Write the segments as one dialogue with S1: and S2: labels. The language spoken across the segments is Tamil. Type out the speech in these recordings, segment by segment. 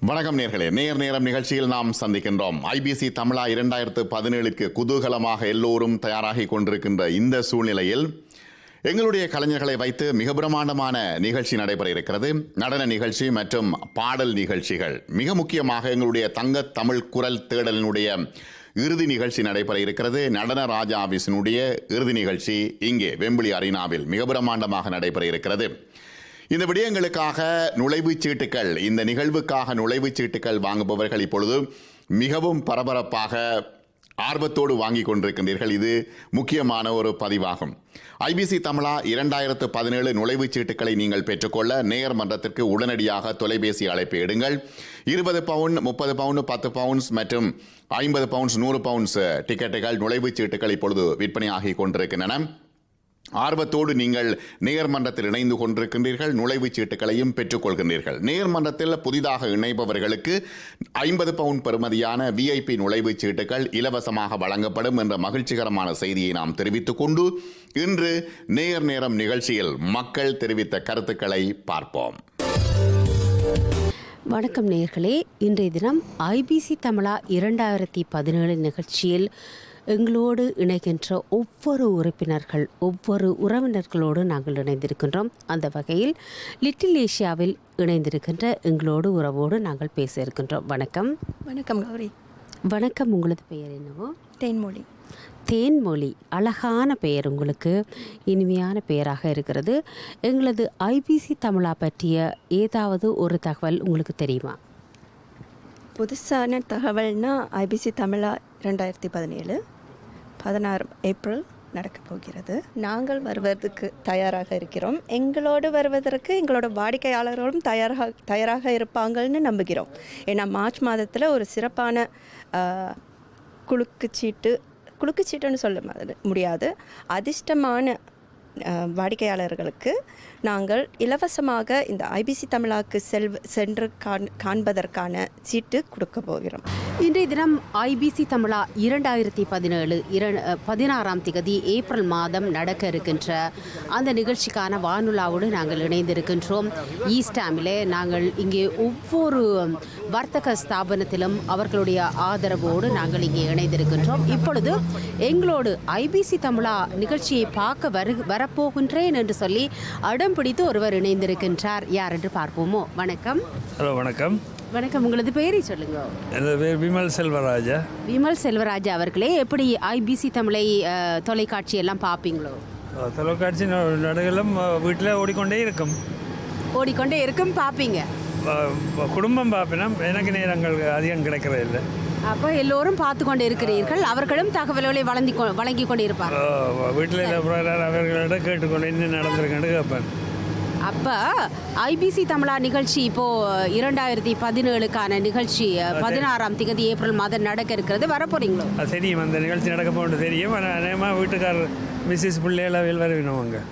S1: வணக்கம் நேர்களே. நேர் நேரம் நிகழ்ச்சியில் நாம் சந்திக்கின்றோம். ஐபிசி தமிழா இரண்டாயிரத்து பதினேழுக்கு குதூகலமாக எல்லோரும் தயாராகி கொண்டிருக்கின்ற இந்த சூழ்நிலையில் எங்களுடைய கலைஞர்களை வைத்து மிக பிரமாண்டமான நிகழ்ச்சி நடைபெற இருக்கிறது. நடன நிகழ்ச்சி மற்றும் பாடல் நிகழ்ச்சிகள். மிக முக்கியமாக எங்களுடைய தங்க தமிழ் குரல் தேடலினுடைய இறுதி நிகழ்ச்சி நடைபெற இருக்கிறது. நடன ராஜா ஆபீஸினுடைய இறுதி நிகழ்ச்சி இங்கே வெம்பிளி அரீனாவில் மிக பிரமாண்டமாக நடைபெற இருக்கிறது. இந்த விடயங்களுக்காக நுழைவுச் சீட்டுகள் இந்த நிகழ்வுக்காக நுழைவுச் சீட்டுகள் வாங்குபவர்கள் இப்பொழுது மிகவும் பரபரப்பாக ஆர்வத்தோடு வாங்கி கொண்டிருக்கின்றீர்கள். இது முக்கியமான ஒரு பதிவாகும். ஐபிசி தமிழா இரண்டாயிரத்து பதினேழு நுழைவுச் சீட்டுகளை நீங்கள் பெற்றுக்கொள்ள நேயர் மன்றத்திற்கு உடனடியாக தொலைபேசி அழைப்பு எடுங்கள் இருபது பவுன் முப்பது பவுன் பத்து பவுன்ஸ் மற்றும் ஐம்பது பவுன்ஸ் நூறு பவுன்ஸ் டிக்கெட்டுகள் நுழைவுச் சீட்டுகள் இப்பொழுது விற்பனையாகி கொண்டிருக்கின்றன. ஆர்வத்தோடு நீங்கள் நேர்மன்றத்தில் இணைந்து கொண்டிருக்கின்றீர்கள் நுழைவுச் சீட்டுகளையும் பெற்றுக்கொள்கின்றீர்கள் நேர்மன்றத்தில் புதிதாக இணைபவர்களுக்கு ஐம்பது பவுண்ட் பெறுமதியான விஐபி நுழைவுச் சீட்டுகள் இலவசமாக வழங்கப்படும் என்ற மகிழ்ச்சிகரமான செய்தியை நாம் தெரிவித்துக் கொண்டு இன்று நேர் நேரம் நிகழ்ச்சியில் மக்கள் தெரிவித்த கருத்துக்களை பார்ப்போம்.
S2: வணக்கம் நேர்களே. இன்றைய தினம் ஐபிசி தமிழா இரண்டாயிரத்தி பதினேழு நிகழ்ச்சியில் எங்களோடு இணைகின்ற ஒவ்வொரு உறுப்பினர்கள் ஒவ்வொரு உறவினர்களோடு நாங்கள் இணைந்திருக்கின்றோம். அந்த வகையில் லிட்டில் ஏஷியாவில் இணைந்திருக்கின்ற எங்களோடு உறவோடு நாங்கள் பேச இருக்கின்றோம் வணக்கம்.
S3: வணக்கம் கௌரி.
S2: வணக்கம். உங்களது பெயர் என்னவோ?
S3: தேன்மொழி.
S2: தேன்மொழி. அழகான பெயர் உங்களுக்கு. இனிமையான பெயராக இருக்கிறது. எங்களது ஐபிசி தமிழா பற்றிய ஏதாவது ஒரு தகவல் உங்களுக்கு தெரியுமா?
S3: புதுசான தகவல்னா ஐபிசி தமிழா ரெண்டாயிரத்தி பதினேழு பதினாறு ஏப்ரல் நடக்கப் போகிறது. நாங்கள் வருவதற்கு தயாராக இருக்கிறோம். எங்களோடு வருவதற்கு எங்களோட வாடிக்கையாளர்களும் தயாராக தயாராக இருப்பாங்கன்னு நம்புகிறோம். ஏன்னா மார்ச் மாதத்தில் ஒரு சிறப்பான குலுக்குச்சீட்டு குலுக்குச்சீட்டுன்னு சீட்டு சீட்டுன்னு சொல்ல முடியாது. அதிர்ஷ்டமான வாடிக்கையாளர்களுக்கு நாங்கள் இலவசமாக இந்த ஐபிசி தமிழாக்கு செல்வ சென்று காண் காண்பதற்கான சீட்டு கொடுக்க போகிறோம்.
S2: இன்றைய தினம் ஐபிசி தமிழா இரண்டாயிரத்தி பதினேழு இர பதினாறாம் திகதி ஏப்ரல் மாதம் நடக்க இருக்கின்ற அந்த நிகழ்ச்சிக்கான வானுலாவோடு நாங்கள் இணைந்திருக்கின்றோம். E ஈஸ்டாமிலே நாங்கள் இங்கே ஒவ்வொரு வர்த்தக ஸ்தாபனத்திலும் அவர்களுடைய ஆதரவோடு நாங்கள் இங்கே இணைந்திருக்கின்றோம். இப்பொழுது எங்களோடு ஐபிசி தமிழா நிகழ்ச்சியை பார்க்க வரு வரப்போகின்றேன் என்று சொல்லி அடம் பிடித்து ஒருவர் இணைந்திருக்கின்றார். யார் என்று பார்ப்போமோ. வணக்கம்.
S4: ஹலோ வணக்கம்.
S2: வணக்கம். உங்களது பெயரை சொல்லுங்க.
S4: எனது பேர் விமல் செல்வராஜா.
S2: விமல் செல்வராஜா அவர்களே எப்படி ஐபிசி தமிழை தொலைக்காட்சி எல்லாம் பார்ப்பீங்களோ?
S4: தொலைக்காட்சி நடுகளும் வீட்டில் ஓடிக்கொண்டே இருக்கும்.
S2: ஓடிக்கொண்டே இருக்கும் பார்ப்பீங்க.
S4: குடும்பம் பார்ப்பினா எனக்கு நேரங்கள் அதிகம் கிடைக்கிறது இல்லை
S2: அப்போ எல்லோரும் பார்த்து கொண்டு இருக்கிறீர்கள் அவர்களும் தகவல்களை வழங்கி வழங்கி கொண்டு இருப்பாங்க
S4: வீட்டில் அவர்களிடம் கேட்டுக்கொண்டு என்ன நடந்திருக்குன்னு கேட்பேன்.
S2: அப்போ ஐபிசி தமிழா நிகழ்ச்சி இப்போ இரண்டாயிரத்தி பதினேழுக்கான நிகழ்ச்சி பதினாறாம் திகதி ஏப்ரல் மாதம் நடக்க இருக்கிறது. வரப்போறீங்களோ?
S4: தெரியும். அந்த நிகழ்ச்சி நடக்க போகிறது தெரியும். ஆனால் அநேகமாக வீட்டுக்கார் மிஸ்ஸஸ் பிள்ளைகள் வருவினோம் வேறு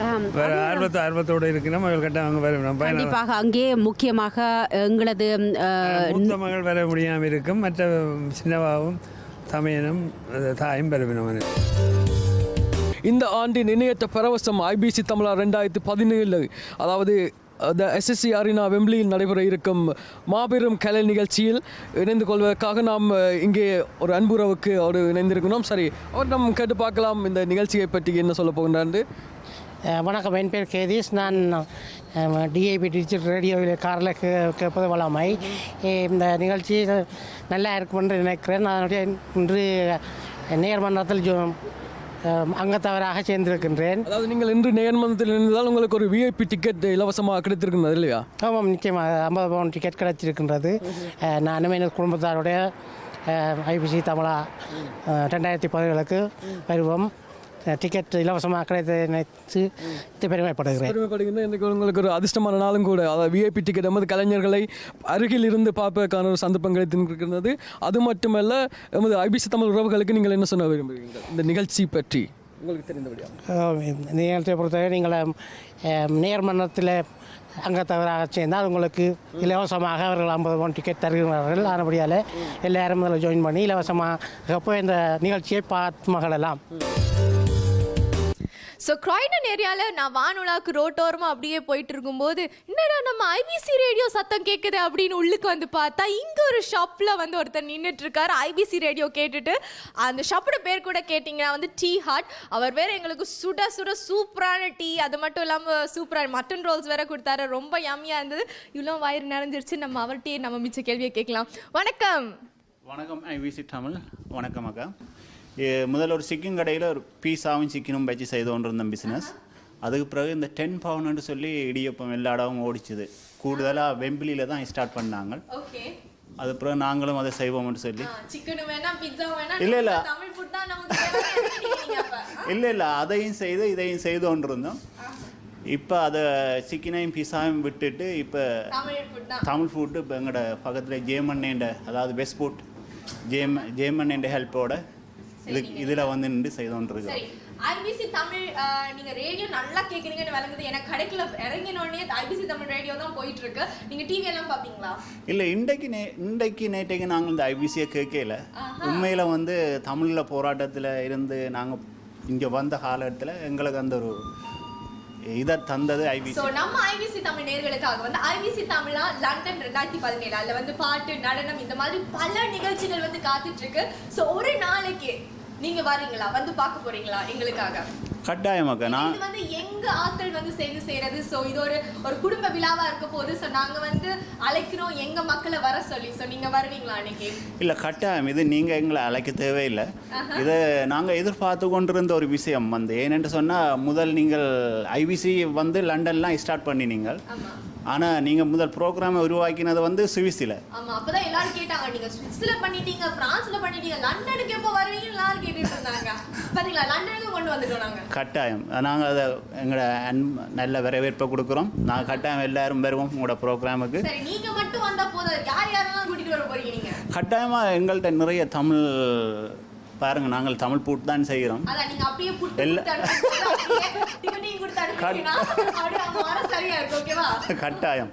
S4: ஆர்வத்தை ஆர்வத்தோடு இருக்கணும் அவர்கள் கட்ட அவங்க வருவினோம் பயணம்.
S2: கண்டிப்பாக அங்கே முக்கியமாக எங்களது
S4: மூத்த மகள் வர முடியாமல் இருக்கும். மற்ற சின்னவாவும் தமையனும் தாயும் வருவினோம்
S5: இந்த ஆண்டின் இணையற்ற பரவசம் ஐபிசி தமிழா ரெண்டாயிரத்தி பதினேழு. அதாவது த எஸ்எஸ்சி அரினா வெம்ப்ளியில் நடைபெற இருக்கும் மாபெரும் கலை நிகழ்ச்சியில் இணைந்து கொள்வதற்காக நாம் இங்கே ஒரு அன்புறவுக்கு அவர் இணைந்திருக்கணும் சரி அவரிடம் கேட்டு பார்க்கலாம் இந்த நிகழ்ச்சியை பற்றி என்ன சொல்ல போகின்றாண்டு
S6: அஹ் வணக்கம். என் பேர் கேதீஷ். நான் டிஐபி டிஜிட்டல் ரேடியோவில் காரில் கே கேட்பது வளமை இந்த நிகழ்ச்சி நல்லா இருக்கும் என்று நினைக்கிறேன். அதனுடைய இன்று நேர்மன்றத்தில் ஜோ அங்கத்தவராக சேர்ந்திருக்கின்றேன்.
S5: அதாவது நீங்கள் இன்று நேர்மன்றத்தில் இருந்தால் உங்களுக்கு ஒரு விஐபி டிக்கெட் இலவசமாக கிடைத்திருக்கிறது இல்லையா?
S6: ஆமாம் நிச்சயமாக ஐம்பது பவுன் டிக்கெட் கிடைச்சிருக்கின்றது நானும் எனது குடும்பத்தாருடைய ஐபிசி தமிழா ரெண்டாயிரத்தி பதினேழுக்கு வருவோம். டிக்கெட் இலவசமாக கிடைத்து நினைத்து பெருமைப்படுகிறேன்
S5: பெருமைப்படுகின்ற இன்றைக்கு உங்களுக்கு ஒரு அதிர்ஷ்டமான நாளும் கூட. அதாவது விஐபி டிக்கெட் எமது கலைஞர்களை அருகில் இருந்து பார்ப்பதற்கான ஒரு சந்தர்ப்பம் கிடைத்திருக்கிறது அது மட்டுமல்ல எமது ஐபிசி தமிழ் உறவுகளுக்கு நீங்கள் என்ன சொல்ல விரும்புகிறீர்கள்? இந்த நிகழ்ச்சி பற்றி. உங்களுக்கு தெரிந்தபடியா?
S6: நிகழ்ச்சியை பொறுத்தவரை நீங்கள் அஹ், நேர்மன்றத்தில் அங்கத்தவராக சேர்ந்தால் உங்களுக்கு இலவசமாக அவர்கள் ஐம்பது பவுன் டிக்கெட் தருகிறார்கள். ஆனபடியால் எல்லாரும் அதில் ஜாயின் பண்ணி இலவசமாக போய் இந்த நிகழ்ச்சியை பார்த்து மகளெல்லாம்
S7: ஸோ க்ராய்டன் ஏரியாவில் நான் வானுலாக்கு ரோட்டோரமாக அப்படியே போயிட்டு இருக்கும்போது என்னடா நம்ம ஐபிசி ரேடியோ சத்தம் கேட்குது அப்படின்னு உள்ளுக்கு வந்து பார்த்தா இங்கே ஒரு ஷாப்பில் வந்து ஒருத்தர் நின்றுட்டுருக்காரு ஐபிசி ரேடியோ கேட்டுட்டு அந்த ஷாப்போட பேர் கூட கேட்டிங்கன்னா வந்து டீ ஹாட் அவர் வேறு எங்களுக்கு சுட சுட சூப்பரான டீ அது மட்டும் இல்லாமல் சூப்பரான மட்டன் ரோல்ஸ் வேறு கொடுத்தாரு. ரொம்ப யம்மியாக இருந்தது. இவ்வளோ வயிறு நிறைஞ்சிருச்சு. நம்ம அவர்கிட்டயே நம்ம மிச்ச கேள்வியை கேட்கலாம். வணக்கம்.
S8: வணக்கம் ஐ தமிழ். வணக்கம் அக்கா. முதல்ல ஒரு சிக்கன் கடையில் ஒரு பீஸாவும் சிக்கனும் வச்சு செய்து கொண்டிருந்தேன் பிஸ்னஸ் அதுக்கு பிறகு இந்த டென் பவுண்டுன்னு சொல்லி இடியப்பம் எல்லா இடமும் ஓடிச்சுது. கூடுதலாக வெம்பிலியில் தான் ஸ்டார்ட் பண்ணாங்க. அது பிறகு நாங்களும் அதை செய்வோம்னு சொல்லி. இல்ல, இல்ல. இல்லை இல்லை. அதையும் செய்து இதையும் செய்து கொண்டிருந்தோம் இப்போ அதை சிக்கனையும் பீஸாவும் விட்டுட்டு இப்போ
S7: தமிழ்
S8: ஃபுட்டு இப்போ எங்களோட பக்கத்தில் ஜேமன்னேண்ட அதாவது பெஸ்ட் ஃபுட் ஜேம் ஜேமன்னேண்ட ஹெல்ப்போட இது இதில் வந்து நின்று செய்து கொண்டிருக்கோம்
S7: சரி ஐபிசி தமிழ் நீங்க ரேடியோ நல்லா கேக்குறீங்கன்னு விளங்குது. எனக்கு கடைக்குள்ள இறங்கின உடனே ஐபிசி தமிழ் ரேடியோ தான் போயிட்டு இருக்கு நீங்க டிவி எல்லாம் பாப்பீங்களா?
S8: இல்லை இன்றைக்கு நே இன்றைக்கு நேற்றைக்கு நாங்கள் இந்த ஐபிசியை கேட்கல உண்மையில் வந்து தமிழில் போராட்டத்தில் இருந்து நாங்கள் இங்கே வந்த காலத்தில் எங்களுக்கு அந்த ஒரு இதை தந்தது ஐபிசி
S7: நம்ம ஐபிசி தமிழ் நேர்களுக்காக வந்து ஐபிசி தமிழா லண்டன் ரெண்டாயிரத்தி பதினேழு அதுல வந்து பாட்டு நடனம் இந்த மாதிரி பல நிகழ்ச்சிகள் வந்து காத்துட்டு இருக்கு. சோ ஒரு நாளைக்கு நீங்க வரீங்களா? வந்து பார்க்க போறீங்களா எங்களுக்காக?
S8: கட்டாயமாக்க நான்
S7: இது வந்து எங்க ஆட்கள் வந்து சேர்ந்து செய்யறது சோ இது ஒரு ஒரு குடும்ப விழாவா இருக்க போகுது சோ நாங்க வந்து அழைக்கிறோம் எங்க மக்களை வர சொல்லி. சோ நீங்க வருவீங்களா அன்னைக்கு?
S8: இல்லை கட்டாயம். இது நீங்கள் எங்களை அழைக்க தேவையில்லை. இதை நாங்கள் எதிர்பார்த்து கொண்டிருந்த ஒரு விஷயம் வந்து. ஏனென்று சொன்னால் முதல் நீங்கள் ஐபிசி வந்து லண்டன்லாம் ஸ்டார்ட் பண்ணினீங்க
S7: ஆமா.
S8: ஆனால் நீங்கள் முதல் ப்ரோக்ராமை உருவாக்கினது வந்து சுவிஸில்.
S7: ஆமா அப்பதான் எல்லாரும் கேட்டாங்க நீங்க சுவிஸ்ல பண்ணிட்டீங்க பிரான்ஸ்ல பண்ணிட்டீங்க லண்டனுக்கு எப்போ வருவீங்க எல்லாரும் கேட்டுட்டு இருந்தாங்க. பாத்தீங்களா லண்டனுக்கு கொண்டு வந்துட்டோம் நாங்க.
S8: கட்டாயம். நாங்கள் அதை எங்களோட அன்பு நல்ல வரவேற்பை கொடுக்குறோம். நாங்கள் கட்டாயம் எல்லாரும் வருவோம் உங்களோட ப்ரோக்ராமுக்கு.
S7: சரி நீங்க மட்டும் வந்தா போதும். யார் யாரெல்லாம் கூட்டிட்டு வர போறீங்க நீங்க?
S8: கட்டாயமாக எங்கள்கிட்ட நிறைய தமிழ் பாருங்கள் நாங்கள் தமிழ் பூட் தான் செய்கிறோம்.
S7: அதான்
S8: கட்டாயம்.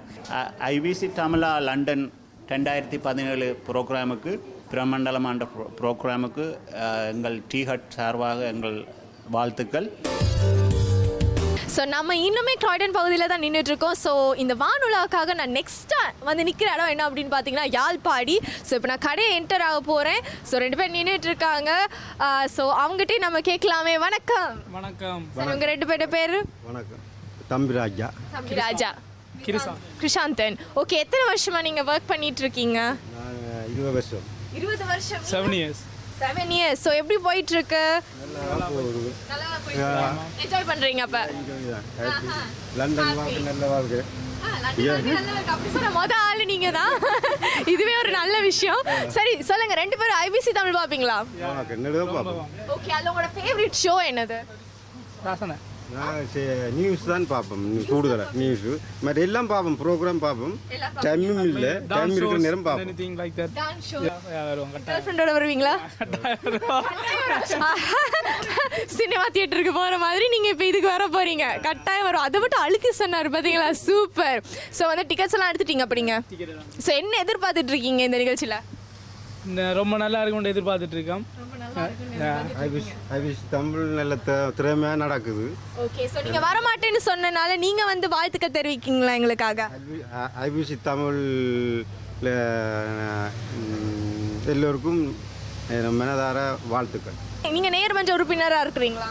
S8: ஐபிசி தமிழா லண்டன் ரெண்டாயிரத்தி பதினேழு ப்ரோக்ராமுக்கு பிரமண்டலம் ப்ரோ ப்ரோக்ராமுக்கு எங்கள் டீ ஹட் சார்பாக எங்கள் வாழ்த்துக்கள்.
S7: ஸோ நம்ம இன்னுமே கிராய்டன் பகுதியில் தான் நின்றுட்டு இருக்கோம் ஸோ இந்த வானுலாவுக்காக நான் நெக்ஸ்ட்டாக வந்து நிற்கிற இடம் என்ன அப்படின்னு பார்த்தீங்கன்னா யாழ்ப்பாடி. ஸோ இப்போ நான் கடையை என்டர் ஆக போகிறேன் ஸோ ரெண்டு பேர் நின்றுட்டு இருக்காங்க ஸோ அவங்ககிட்டயே நம்ம கேட்கலாமே. வணக்கம்.
S4: வணக்கம்.
S7: உங்கள் ரெண்டு பேர்ட்ட பேர்?
S9: வணக்கம். தம்பி ராஜா.
S7: தம்பி ராஜா. கிருஷாந்தன். ஓகே எத்தனை வருஷமா நீங்கள் ஒர்க் பண்ணிட்டு இருக்கீங்க
S9: இருபது வருஷம்.
S7: இருபது வருஷம்.
S4: Seven years
S7: seven years so எப்படி போயிட்டு இருக்கு.
S9: நல்லா
S7: என்ஜாய் பண்ணுறீங்க அப்போ
S9: லண்டன் வாழ்க்கை நல்ல வாழ்க்கை.
S7: ஆ, லண்டன் வாழ்க்கை நல்லா இருக்கு. அப்படி சொன்னா மொத ஆளு நீங்க தான் இதுவே ஒரு நல்ல விஷயம். சரி சொல்லுங்க. ரெண்டு பேரும் ஐபிசி தமிழ் பாப்பீங்களா
S9: உனக்கு பார்ப்போம்.
S7: ஓகே அதுல உங்களோட ஃபேவரட் ஷோ என்னது?
S4: ராசன.
S9: நான் நியூஸ் தான் பார்ப்போம். கூடுதலாக நியூஸ் மற்ற எல்லாம் பார்ப்போம் ப்ரோக்ராம் பார்ப்போம். டைமும் இல்லை. டைம் இருக்கிற நேரம் பார்ப்போம்.
S7: வருவீங்களா? சினிமா தியேட்டருக்கு போற மாதிரி நீங்க இப்போ இதுக்கு வர போறீங்க. கட்டாயம் வரும். அதை மட்டும் அழுத்தி சொன்னார் பாத்தீங்களா? சூப்பர். ஸோ வந்து டிக்கெட்ஸ் எல்லாம் எடுத்துட்டீங்க அப்படிங்க ஸோ என்ன எதிர்பார்த்துட்டு இருக்கீங்க இந்த நிகழ்ச்சியில?
S4: இந்த ரொம்ப நல்லா இருக்கும்னு எதிர்பார்த்துட்டு இருக்கோம்.
S9: தமிழ் நல்ல திறமையாக நடக்குது.
S7: ஓகே ஸோ நீங்க வர மாட்டேன்னு சொன்னனால நீங்க வந்து வாழ்த்துக்கள் தெரிவிக்கீங்களா எங்களுக்காக?
S9: ஐபிசி தமிழ் எல்லோருக்கும் மனதார வாழ்த்துக்கள்.
S7: நீங்க நேர்மன்ற உறுப்பினரா இருக்கிறீங்களா?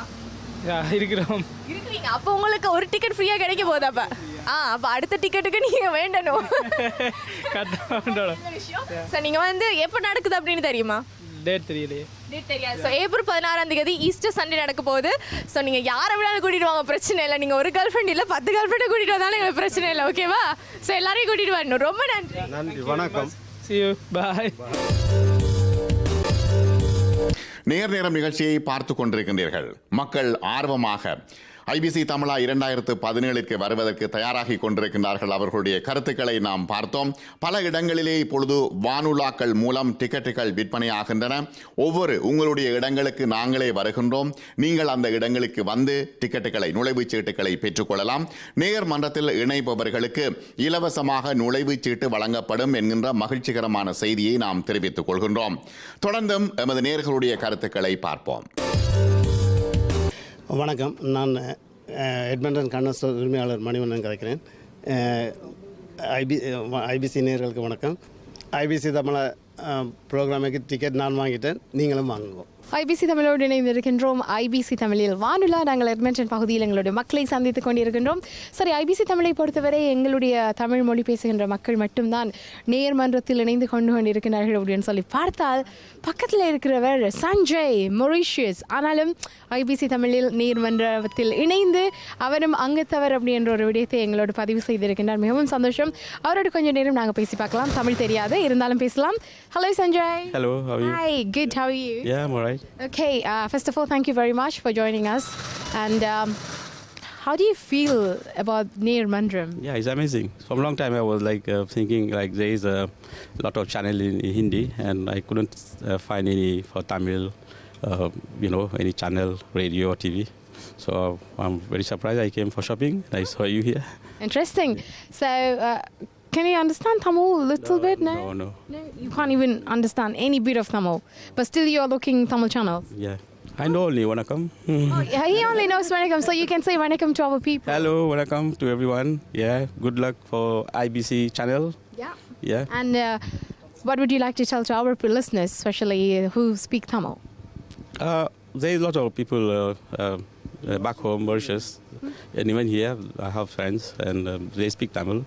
S4: இருக்கிறோம்.
S7: இருக்கிறீங்க. அப்போ உங்களுக்கு ஒரு டிக்கெட் ஃப்ரீயா கிடைக்க அப்ப? ஆ அப்ப அடுத்த டிக்கெட்டுக்கு நீங்க வேண்டணும்.
S4: கரெக்டாக
S7: நல்ல விஷயம் சார் நீங்க வந்து எப்போ நடக்குது அப்படின்னு தெரியுமா?
S4: டேட் தெரியலையே.
S7: டேட் தெரியாது. ஸோ ஏப்ரல் பதினாறாம் தேதி ஈஸ்டர் சண்டே நடக்க போகுது ஸோ நீங்க யாரை வேணாலும் கூட்டிட்டு வாங்க பிரச்சனை இல்லை. நீங்க ஒரு கேர்ள் ஃப்ரெண்ட் இல்லை பத்து கேர்ள் ஃப்ரெண்டை கூட்டிட்டு வந்தாலும் எங்களுக்கு பிரச்சனை இல்லை ஓகேவா ஸோ எல்லாரையும் கூட்டிட்டு வரணும். ரொம்ப நன்றி.
S9: நன்றி வணக்கம்.
S4: See you. Bye.
S1: நேர் நேரம் நிகழ்ச்சியை பார்த்து கொண்டிருக்கின்றீர்கள். மக்கள் ஆர்வமாக ஐபிசி தமிழா இரண்டாயிரத்து பதினேழுக்கு வருவதற்கு தயாராகி கொண்டிருக்கின்றார்கள் அவர்களுடைய கருத்துக்களை நாம் பார்த்தோம். பல இடங்களிலே இப்பொழுது வானுலாக்கள் மூலம் டிக்கெட்டுகள் விற்பனையாகின்றன. ஒவ்வொரு உங்களுடைய இடங்களுக்கு நாங்களே வருகின்றோம். நீங்கள் அந்த இடங்களுக்கு வந்து டிக்கெட்டுகளை நுழைவுச் சீட்டுகளை பெற்றுக்கொள்ளலாம். நேர் மன்றத்தில் இணைப்பவர்களுக்கு இலவசமாக நுழைவுச் சீட்டு வழங்கப்படும் என்கின்ற மகிழ்ச்சிகரமான செய்தியை நாம் தெரிவித்துக் கொள்கின்றோம். தொடர்ந்தும் எமது நேர்களுடைய கருத்துக்களை பார்ப்போம்.
S10: வணக்கம். நான் எட்மண்டன் கண்ணஸ்டோர் உரிமையாளர் மணிவண்ணன் கதைக்கிறேன். ஐபி ஐபிசி நேர்களுக்கு வணக்கம். ஐபிசி தமிழ ப்ரோக்ராமுக்கு டிக்கெட் நான் வாங்கிட்டேன். நீங்களும் வாங்குவோம்
S11: ஐபிசி தமிழோடு இணைந்திருக்கின்றோம். ஐபிசி தமிழில் வானுலா நாங்கள் எட்மென்டன் பகுதியில் எங்களுடைய மக்களை சந்தித்துக் கொண்டிருக்கின்றோம். சரி ஐபிசி தமிழை பொறுத்தவரை எங்களுடைய தமிழ் மொழி பேசுகின்ற மக்கள் மட்டும்தான் நேர்மன்றத்தில் இணைந்து கொண்டு கொண்டிருக்கிறார்கள் அப்படின்னு சொல்லி பார்த்தால் பக்கத்தில் இருக்கிறவர் சஞ்சய் மொரிஷியஸ். ஆனாலும் ஐபிசி தமிழில் நேர்மன்றத்தில் இணைந்து அவரும் அங்கத்தவர் அப்படின்ற ஒரு விடயத்தை எங்களோடு பதிவு செய்திருக்கின்றார். மிகவும் சந்தோஷம். அவரோட கொஞ்சம் நேரம் நாங்கள் பேசி பார்க்கலாம். தமிழ் தெரியாது இருந்தாலும் பேசலாம். Hello Sanjay.
S12: Hello, how are you?
S11: Hi, good. How are you?
S12: Yeah, I'm alright.
S11: Okay, uh, first of all, thank you very much for joining us. And um, how do you feel about Neer Mandram?
S12: Yeah, it's amazing. For a long time, I was like uh, thinking like there is a lot of channel in Hindi, and I couldn't uh, find any for Tamil, uh, you know, any channel, radio or TV. So I'm very surprised. I came for shopping. I saw you here.
S11: Interesting. So, uh, can you understand Tamil a little bit?
S12: No, no.
S11: No, you can't even understand any bit of Tamil. But still, you're looking Tamil channels.
S12: Yeah, I know only Vanakkam.
S11: Oh, yeah, he only knows Vanakkam, so you can say Vanakkam to our people.
S12: Hello, Vanakkam to everyone. Yeah, good luck for IBC channel.
S11: Yeah.
S12: Yeah.
S11: And uh, what would you like to tell to our listeners, especially uh, who speak Tamil?
S12: Uh, there is a lot of people uh, uh, uh, back home, Mauritius, and even here I have friends and um, they speak Tamil.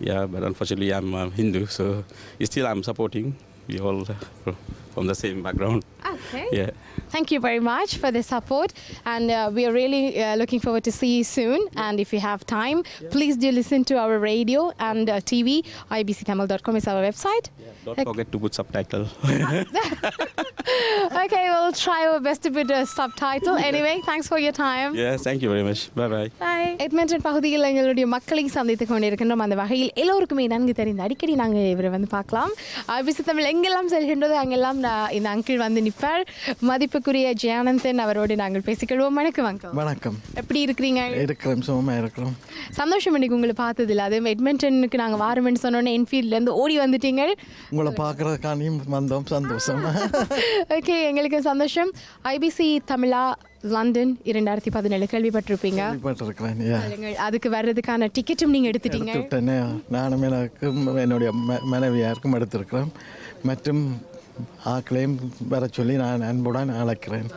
S12: Yeah, but unfortunately I'm uh, Hindu, so still I'm supporting. We all uh, from the same background.
S11: Okay.
S12: Yeah.
S11: Thank you very much for the support, and uh, we are really uh, looking forward to see you soon. And if you have time, please do listen to our radio and uh, TV. ibctamil.com is our website.
S12: Don't
S11: Okay.
S12: forget to put subtitle.
S11: okay, we'll try our best to put a subtitle. Anyway, thanks for your time.
S12: yeah, thank you very much. Bye bye.
S11: Edmonton பகுதியில் எங்களுடைய மக்களை சந்தித்துக் கொண்டிருக்கின்றோம் அந்த வகையில் எல்லோருக்குமே நன்கு தெரிந்த அடிக்கடி நாங்கள் இவரை வந்து பார்க்கலாம் ஐபிசி தமிழ் எங்கெல்லாம் செல்கின்றதோ அங்கெல்லாம் இந்த அங்கிள் வந்து நிற்பார் மதிப்புக்குரிய ஜெயானந்தன் அவரோடு நாங்கள் பேசிக்கொள்வோம். வணக்கம் அங்கிள்
S13: வணக்கம்.
S11: எப்படி இருக்கிறீங்க?
S13: இருக்கிறோம் சுகமாக இருக்கிறோம்.
S11: சந்தோஷம் இன்னைக்கு உங்களை பார்த்ததில்ல. அது எட்மென்டனுக்கு நாங்கள் வாரமென்னு சொன்னோன்னே என்ஃபீல்ட்லேருந்து ஓடி வந்துட்டீங்க.
S13: உங்களை பார்க்கறதுக்காண்டியும் வந்தோம் சந்தோஷம்.
S11: ஓகே எங்களுக்கு சந்தோஷம். ஐபிசி தமிழா லண்டன் இரண்டாயிரத்தி பதினேழு கேள்விப்பட்டிருப்பீங்க. அதுக்கு வர்றதுக்கான டிக்கெட்டும் நீங்கள் எடுத்துட்டீங்க.
S13: நானும் எனக்கும் என்னுடைய மனைவியாருக்கும் எடுத்திருக்கிறோம். மற்றும் ஆக்களையும் வர சொல்லி நான் அன்புடன் அழைக்கிறேன்.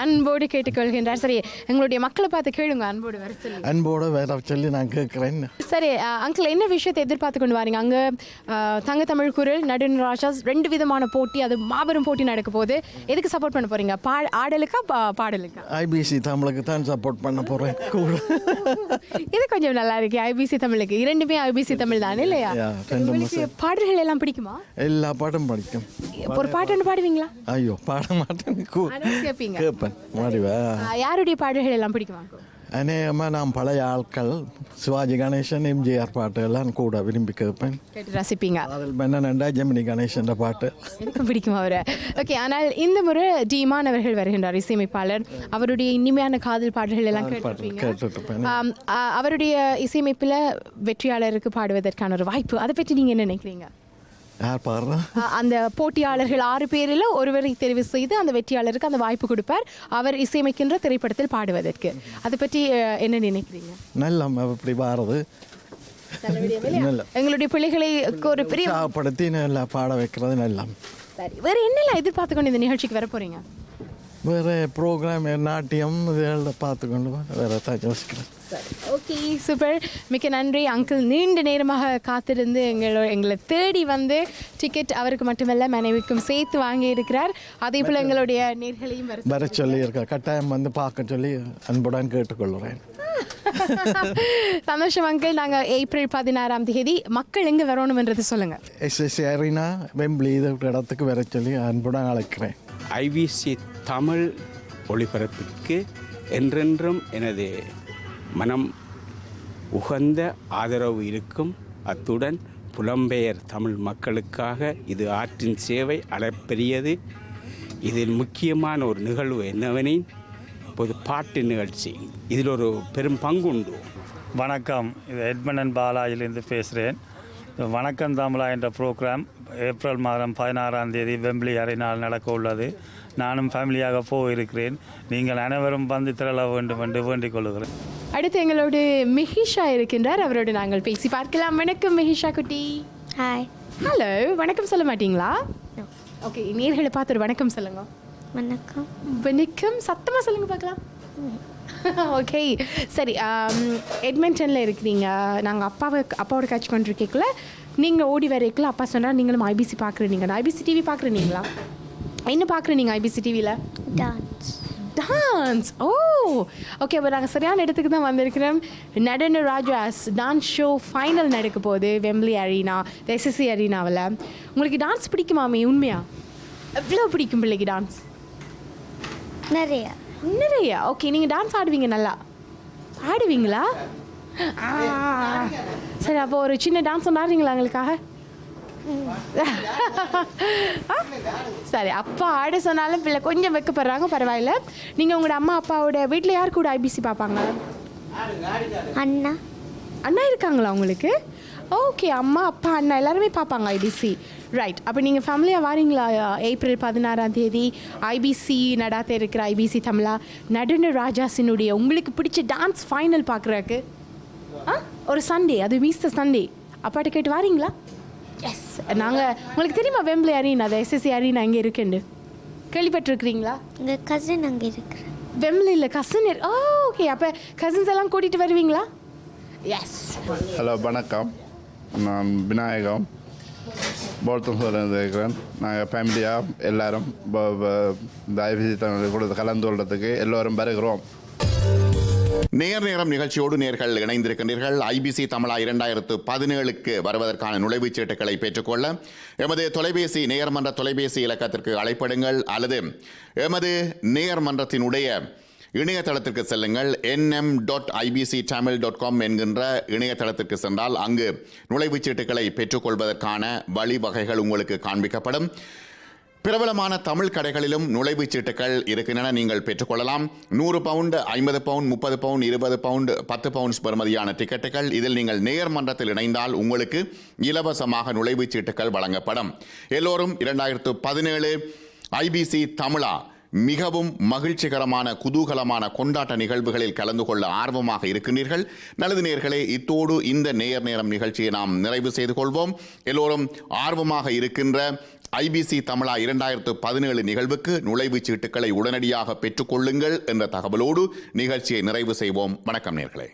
S11: அன்போடு கேட்டுக்கொள்கின்றார். சரி எங்களுடைய மக்களை பார்த்து கேளுங்க அன்போடு வர சொல்லி.
S13: அன்போடு வர சொல்லி நான் கேட்குறேன்.
S11: சரி அங்கிள் என்ன விஷயத்தை எதிர்பார்த்து கொண்டு வரீங்க? அங்கே தங்க தமிழ் குரல் நடுன் ராஜாஸ் ரெண்டு விதமான போட்டி அது மாபெரும் போட்டி நடக்க போகுது. எதுக்கு சப்போர்ட் பண்ண போறீங்க? பா ஆடலுக்கா பா- பாடலுக்கா?
S13: ஐபிசி தமிழுக்கு தான் சப்போர்ட் பண்ண போகிறேன் கூட
S11: இது கொஞ்சம் நல்லா இருக்கு ஐபிசி தமிழுக்கு. இரண்டுமே ஐபிசி தமிழ் தானே இல்லையா? பாடல்கள் எல்லாம் பிடிக்குமா?
S13: எல்லா பாட்டும் படிக்கும்.
S11: ஒரு பாட்டு பாடுவீங்களா?
S13: ஐயோ பாட மாட்டேன்
S11: கேட்பீங்க
S13: கேட்பேன். மாடிவா
S11: யாருடைய பாடல்கள் எல்லாம் பிடிக்குமா?
S13: அநேகமாக நான் பழைய ஆட்கள் சிவாஜி கணேசன் எம்ஜிஆர் பாட்டுகள்லாம் கூட விரும்பி கேட்பேன்.
S11: ரசிப்பீங்க.
S13: அதில் என்னென்னா ஜெமினி கணேசன் பாட்டு.
S11: பிடிக்கும் அவரை. ஓகே ஆனால் இந்த முறை டீமான் அவர்கள் வருகின்றார் இசையமைப்பாளர். அவருடைய இனிமையான காதல் பாடல்கள் எல்லாம் ஆ, அவருடைய இசையமைப்பில் வெற்றியாளருக்கு பாடுவதற்கான ஒரு வாய்ப்பு. அதை பற்றி நீங்கள் என்ன நினைக்கிறீங்க? அந்த போட்டியாளர்கள் ஆறு பேரில் ஒருவரை தெரிவு செய்து அந்த வெற்றியாளருக்கு அந்த வாய்ப்பு கொடுப்பார். அவர் இசையமைக்கின்ற திரைப்படத்தில் பாடுவதற்கு. அதை பற்றி என்ன நினைக்கிறீங்க?
S13: நல்ல இப்படி பாடுறது.
S11: எங்களுடைய பிள்ளைகளை ஒரு பெரிய
S13: உற்சாகப்படுத்தி நல்லா பாட வைக்கிறது நல்லா
S11: சரி வேற என்னெல்லாம் எதிர்பார்த்து கொண்டு இந்த நிகழ்ச்சிக்கு வர போறீங்க?
S13: வேறு ப்ரோக்ராம் நாட்டியம் இதெல்லாம் பார்த்துக்கொண்டு வேறு தான் யோசிக்கிறேன்
S11: ஓகே சூப்பர் மிக்க நன்றி. அங்கிள் நீண்ட நேரமாக காத்திருந்து எங்களோ எங்களை தேடி வந்து டிக்கெட் அவருக்கு மட்டுமல்ல மனைவிக்கும் சேர்த்து வாங்கி இருக்கிறார். அதே போல் எங்களுடைய நேர்களையும் வர
S13: சொல்லி இருக்க கட்டாயம் வந்து பார்க்க சொல்லி அன்புடன் கேட்டுக்கொள்கிறேன்.
S11: சந்தோஷம் அங்கிள் நாங்கள் ஏப்ரல் பதினாறாம் தேதி மக்கள் எங்கே வரணும்ன்றது சொல்லுங்கள்
S13: எஸ்எஸ்சி அரினா வெம்பிளி இது இடத்துக்கு வர சொல்லி அன்புடன் அழைக்கிறேன்.
S14: ஐபிசி தமிழ் ஒளிபரப்புக்கு என்றென்றும் எனது மனம் உகந்த ஆதரவு இருக்கும். அத்துடன் புலம்பெயர் தமிழ் மக்களுக்காக இது ஆற்றின் சேவை அளப்பெரியது. இதில் முக்கியமான ஒரு நிகழ்வு என்னவெனின் இப்போது பாட்டு நிகழ்ச்சி. இதில் ஒரு பெரும் பங்கு உண்டு
S15: வணக்கம். இது எட்மண்டன் பாலாஜிலிருந்து பேசுகிறேன் வணக்கம் தமிழா என்ற ப்ரோக்ராம். ஏப்ரல் மாதம் பதினாறாம் தேதி வெம்பிளி அரைநாள் நடக்க உள்ளது. நானும் ஃபேமிலியாக போயிருக்கிறேன். நீங்கள் அனைவரும் வந்து திரள வேண்டும் என்று வேண்டிக் கொள்கிறேன்.
S11: அடுத்து எங்களோடு மிஹிஷா இருக்கின்றார். அவரோடு நாங்கள் பேசி பார்க்கலாம். வணக்கம் மிஹிஷா குட்டி.
S16: ஹாய்
S11: ஹலோ வணக்கம் சொல்ல மாட்டீங்களா? ஓகே நேர்களை பார்த்து ஒரு வணக்கம் சொல்லுங்க.
S16: வணக்கம்.
S11: வணக்கம். சத்தமாக சொல்லுங்க பார்க்கலாம். ஓகே சரி எட்மெண்டனில் இருக்கிறீங்க. நாங்கள் அப்பாவை அப்பாவோட காட்சி கொண்டிருக்கீங்கள நீங்கள் ஓடி வரைக்குள்ள அப்பா சொன்னால் நீங்களும் ஐபிசி பார்க்குறீங்க. ஐபிசி டிவி பார்க்குறீங்களா என்ன பார்க்குறீங்க ஐபிசி டிவியில்
S16: டான்ஸ்
S11: டான்ஸ் ஓ ஓகே அப்போ நாங்கள் சரியான இடத்துக்கு தான் வந்திருக்கிறோம். நடன ராஜாஸ் டான்ஸ் ஷோ ஃபைனல் நடக்க போகுது வெம்ப்லி அரீனா எஸ்எஸ்சி அரீனாவில் உங்களுக்கு டான்ஸ் பிடிக்குமாமே உண்மையா? எவ்வளோ பிடிக்கும் பிள்ளைக்கு டான்ஸ்
S16: நிறைய.
S11: நிறைய? ஓகே நீங்கள் டான்ஸ் ஆடுவீங்க நல்லா. ஆடுவீங்களா? சரி அப்போ ஒரு சின்ன டான்ஸ் ஒன்று ஆடுறீங்களா எங்களுக்காக? சரி அப்பா ஆட சொன்னாலும் பிள்ளை கொஞ்சம் வைக்கப்படுறாங்க பரவாயில்ல. நீங்கள் உங்களோட அம்மா அப்பாவோட வீட்டில் யார் கூட ஐபிசி பார்ப்பாங்க?
S16: அண்ணா.
S11: அண்ணா இருக்காங்களா உங்களுக்கு? ஓகே அம்மா அப்பா அண்ணா எல்லாருமே பார்ப்பாங்க ஐபிசி ரைட் அப்போ நீங்கள் ஃபேமிலியாக வாரீங்களா? ஏப்ரல் பதினாறாம் தேதி ஐபிசி நடாத்த இருக்கிற ஐபிசி தமிழா? நடன ராஜாசினுடைய உங்களுக்கு பிடிச்ச டான்ஸ் ஃபைனல் பார்க்குறக்கு ஆ? ஒரு சண்டே அது மீஸ்த சண்டே அப்பாட்ட கேட்டு வாரீங்களா? எஸ் நாங்கள் உங்களுக்கு தெரியுமா வெம்பிளி அரீனா அது எஸ்எஸ்சி அரீனா இங்கே இருக்குண்டு கேள்விப்பட்டிருக்கிறீங்களா?
S16: எங்கள் கசின் அங்கே இருக்கிறேன்
S11: வெம்பிளியில் கசின் ஓ ஓகே அப்போ கசின்ஸ் எல்லாம் கூட்டிகிட்டு வருவீங்களா? எஸ்
S17: ஹலோ வணக்கம். நான் விநாயகம். போர்த்தம்பூர்லேருந்து இருக்கிறேன். நாங்கள் ஃபேமிலியாக எல்லாரும் இந்த ஐபிசி தமிழ் கூட கலந்து கொள்றதுக்கு எல்லோரும் வருகிறோம்.
S1: நேர் நேரம் நிகழ்ச்சியோடு நேர்கள் இணைந்திருக்கின்றீர்கள். ஐபிசி தமிழா இரண்டாயிரத்து பதினேழுக்கு வருவதற்கான நுழைவுச் சீட்டுகளை பெற்றுக்கொள்ள எமது தொலைபேசி நேர்மன்ற தொலைபேசி இலக்கத்திற்கு அழைப்படுங்கள். அல்லது எமது நேர்மன்றத்தினுடைய இணையதளத்திற்கு செல்லுங்கள். NM dot IBC Tamil dot com என்கின்ற இணையதளத்திற்கு சென்றால் அங்கு நுழைவுச் சீட்டுகளை பெற்றுக்கொள்வதற்கான வழிவகைகள் உங்களுக்கு காண்பிக்கப்படும். பிரபலமான தமிழ் கடைகளிலும் நுழைவுச் சீட்டுகள் இருக்கின்றன நீங்கள் பெற்றுக்கொள்ளலாம். நூறு பவுண்டு ஐம்பது பவுண்ட் முப்பது பவுண்ட் இருபது பவுண்ட் பத்து பவுண்ட்ஸ் பெறுமதியான டிக்கெட்டுகள் இதில் நீங்கள் நேர்மன்றத்தில் இணைந்தால் உங்களுக்கு இலவசமாக நுழைவுச் சீட்டுகள் வழங்கப்படும். எல்லோரும் இரண்டாயிரத்து பதினேழு ஐபிசி தமிழா மிகவும் மகிழ்ச்சிகரமான குதூகலமான கொண்டாட்ட நிகழ்வுகளில் கலந்து கொள்ள ஆர்வமாக இருக்கின்றீர்கள் நல்லது நேர்களே இத்தோடு இந்த நேர் நேரம் நிகழ்ச்சியை நாம் நிறைவு செய்து கொள்வோம். எல்லோரும் ஆர்வமாக இருக்கின்ற ஐபிசி தமிழா இரண்டாயிரத்து பதினேழு நிகழ்வுக்கு நுழைவுச் சீட்டுகளை உடனடியாக பெற்றுக்கொள்ளுங்கள் என்ற தகவலோடு நிகழ்ச்சியை நிறைவு செய்வோம். வணக்கம் நேர்களே.